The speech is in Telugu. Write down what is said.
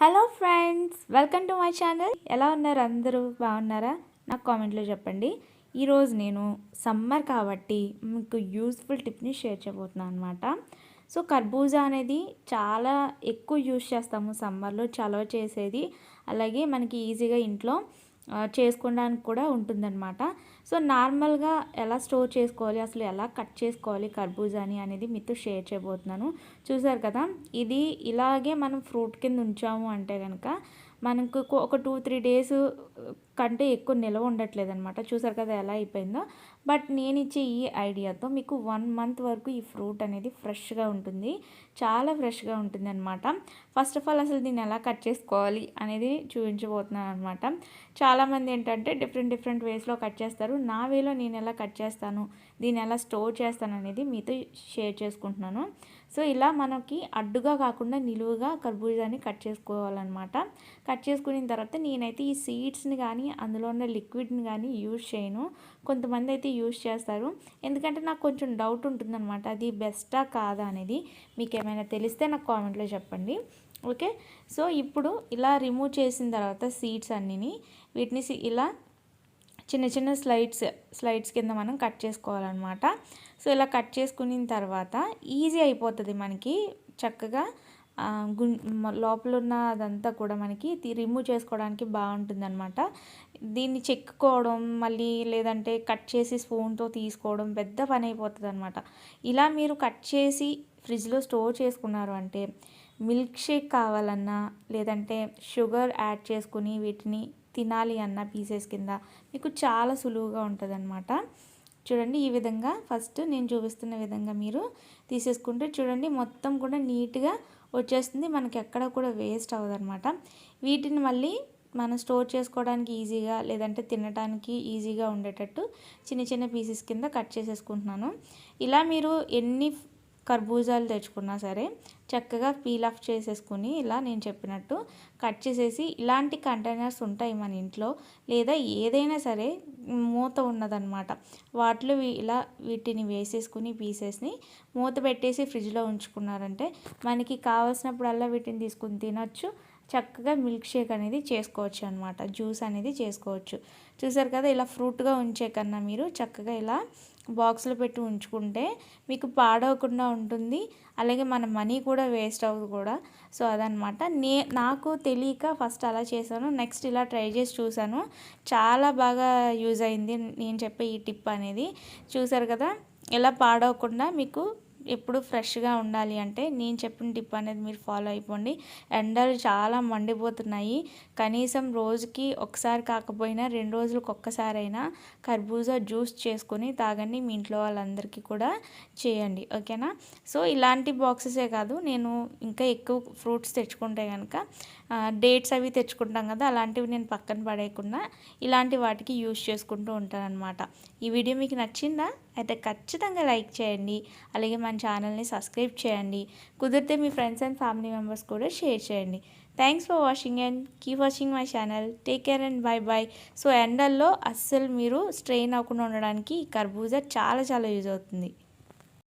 Hello friends welcome to my channel. ఎలా ఉన్నారు అందరూ? బాగున్నారా? నాకు కామెంట్లో చెప్పండి. ఈరోజు నేను సమ్మర్ కాబట్టి మీకు యూస్ఫుల్ టిప్ని షేర్ చేయబోతున్నాను అనమాట సో కర్బూజా అనేది చాలా ఎక్కువ యూస్ చేస్తాము సమ్మర్లో చలవ చేసేది. అలాగే మనకి ఈజీగా ఇంట్లో చేసుకోవడానికి కూడా ఉంటుందన్నమాట. సో నార్మల్గా ఎలా స్టోర్ చేసుకోవాలి అసలు ఎలా కట్ చేసుకోవాలి కర్బూజాని అనేది మీతో షేర్ చేయబోతున్నాను. చూసారు కదా ఇది ఇలాగే మనం ఫ్రూట్ కింద ఉంచాము అంటే కనుక మనకు ఒక టూ త్రీ డేస్ కంటే ఎక్కువ నిల్వ ఉండట్లేదు అనమాట చూసారు కదా ఎలా అయిపోయిందో. బట్ నేను ఇచ్చే ఈ ఐడియాతో మీకు వన్ మంత్ వరకు ఈ ఫ్రూట్ అనేది ఫ్రెష్గా ఉంటుంది. చాలా ఫ్రెష్గా ఉంటుంది అనమాట ఫస్ట్ ఆఫ్ ఆల్ అసలు దీన్ని ఎలా కట్ చేసుకోవాలి అనేది చూపించబోతున్నాను అనమాట చాలామంది ఏంటంటే డిఫరెంట్ డిఫరెంట్ వేస్లో కట్ చేస్తారు. నా వేలో నేను ఎలా కట్ చేస్తాను? దీన్ని ఎలా స్టోర్ చేస్తాను అనేది మీతో షేర్ చేసుకుంటున్నాను. సో ఇలా మనకి అడ్డుగా కాకుండా నిలువుగా కర్బూజాని కట్ చేసుకోవాలన్నమాట. కట్ చేసుకున్న తర్వాత నేనైతే ఈ సీడ్స్ని కానీ అందులో ఉన్న లిక్విడ్ని కానీ యూజ్ చేయను. కొంతమంది అయితే యూజ్ చేస్తారు. ఎందుకంటే నాకు కొంచెం డౌట్ ఉంటుందన్నమాట. అది బెస్టా కాదా అనేది మీకు ఏమైనా తెలిస్తే నాకు కామెంట్లో చెప్పండి. ఓకే? సో ఇప్పుడు ఇలా రిమూవ్ చేసిన తర్వాత సీడ్స్ అన్నిని వీటిని ఇలా చిన్న చిన్న స్లైడ్స్ స్లైడ్స్ కింద మనం కట్ చేసుకోవాలన్నమాట. సో ఇలా కట్ చేసుకున్న తర్వాత ఈజీ అయిపోతుంది మనకి చక్కగా గు లోపల ఉన్న అదంతా కూడా మనకి రిమూవ్ చేసుకోవడానికి బాగుంటుంది అనమాట దీన్ని చెక్కుకోవడం మళ్ళీ లేదంటే కట్ చేసి స్పూన్తో తీసుకోవడం పెద్ద పని అయిపోతుంది అనమాట ఇలా మీరు కట్ చేసి ఫ్రిడ్జ్లో స్టోర్ చేసుకున్నారు అంటే మిల్క్ షేక్ కావాలన్నా లేదంటే షుగర్ యాడ్ చేసుకుని వీటిని తినాలి అన్న పీసెస్ కింద మీకు చాలా సులువుగా ఉంటుందన్నమాట. చూడండి ఈ విధంగా ఫస్ట్ నేను చూపిస్తున్న విధంగా మీరు తీసేసుకుంటే చూడండి మొత్తం కూడా నీట్గా వచ్చేస్తుంది. మనకి ఎక్కడ కూడా వేస్ట్ అవ్వదన్నమాట. వీటిని మళ్ళీ మనం స్టోర్ చేసుకోవడానికి ఈజీగా లేదంటే తినడానికి ఈజీగా ఉండేటట్టు చిన్న చిన్న పీసెస్ కింద కట్ చేసేసుకుంటున్నాను. ఇలా మీరు ఎన్ని కర్బూజాలు తెచ్చుకున్నా సరే చక్కగా పీల్ ఆఫ్ చేసేసుకుని ఇలా నేను చెప్పినట్టు కట్ చేసేసి ఇలాంటి కంటైనర్స్ ఉంటాయి మన ఇంట్లో లేదా ఏదైనా సరే మూత ఉన్నదనమాట వాటిలో ఇలా వీటిని వేసేసుకుని పీసెస్ని మూత పెట్టేసి ఫ్రిడ్జ్లో ఉంచుకున్నారంటే మనకి కావాల్సినప్పుడల్లా వీటిని తీసుకుని తినొచ్చు. చక్కగా మిల్క్ షేక్ అనేది చేసుకోవచ్చు అనమాట జ్యూస్ అనేది చేసుకోవచ్చు. చూసారు కదా ఇలా ఫ్రూట్గా ఉంచే కన్నా మీరు చక్కగా ఇలా బాక్స్లో పెట్టి ఉంచుకుంటే మీకు పాడవకుండా ఉంటుంది. అలాగే మన మనీ కూడా వేస్ట్ అవ్వదు కూడా. సో అదనమాట నే నాకు తెలియక ఫస్ట్ అలా చేశాను. నెక్స్ట్ ఇలా ట్రై చేసి చూశాను. చాలా బాగా యూజ్ అయింది నేను చెప్పే ఈ టిప్ అనేది. చూసారు కదా? ఇలా పాడవకుండా మీకు ఎప్పుడు ఫ్రెష్గా ఉండాలి అంటే నేను చెప్పిన టిప్ అనేది మీరు ఫాలో అయిపోండి. ఎండలు చాలా మండిపోతున్నాయి. కనీసం రోజుకి ఒకసారి కాకపోయినా రెండు రోజులకు ఒక్కసారైనా కర్బూజా జ్యూస్ చేసుకొని తాగండి మీ ఇంట్లో వాళ్ళందరికీ కూడా చేయండి. ఓకేనా? సో ఇలాంటి బాక్సెసే కాదు. నేను ఇంకా ఎక్కువ ఫ్రూట్స్ తెచ్చుకుంటే కనుక డేట్స్ అవి తెచ్చుకుంటాం కదా అలాంటివి నేను పక్కన పడేయకుండా ఇలాంటి వాటికి యూస్ చేసుకుంటూ ఉంటాను అనమాట ఈ వీడియో మీకు నచ్చిందా? అయితే ఖచ్చితంగా లైక్ చేయండి. అలాగే మన ఛానల్ని సబ్స్క్రైబ్ చేయండి. కుదిరితే మీ ఫ్రెండ్స్ అండ్ ఫ్యామిలీ మెంబర్స్ కూడా షేర్ చేయండి. Thanks for watching and keep watching my channel take care and bye bye so ఎండల్లో అస్సలు మీరు స్ట్రెయిన్ అవ్వకుండా ఉండడానికి ఈ కర్బూజా చాలా చాలా యూజ్ అవుతుంది.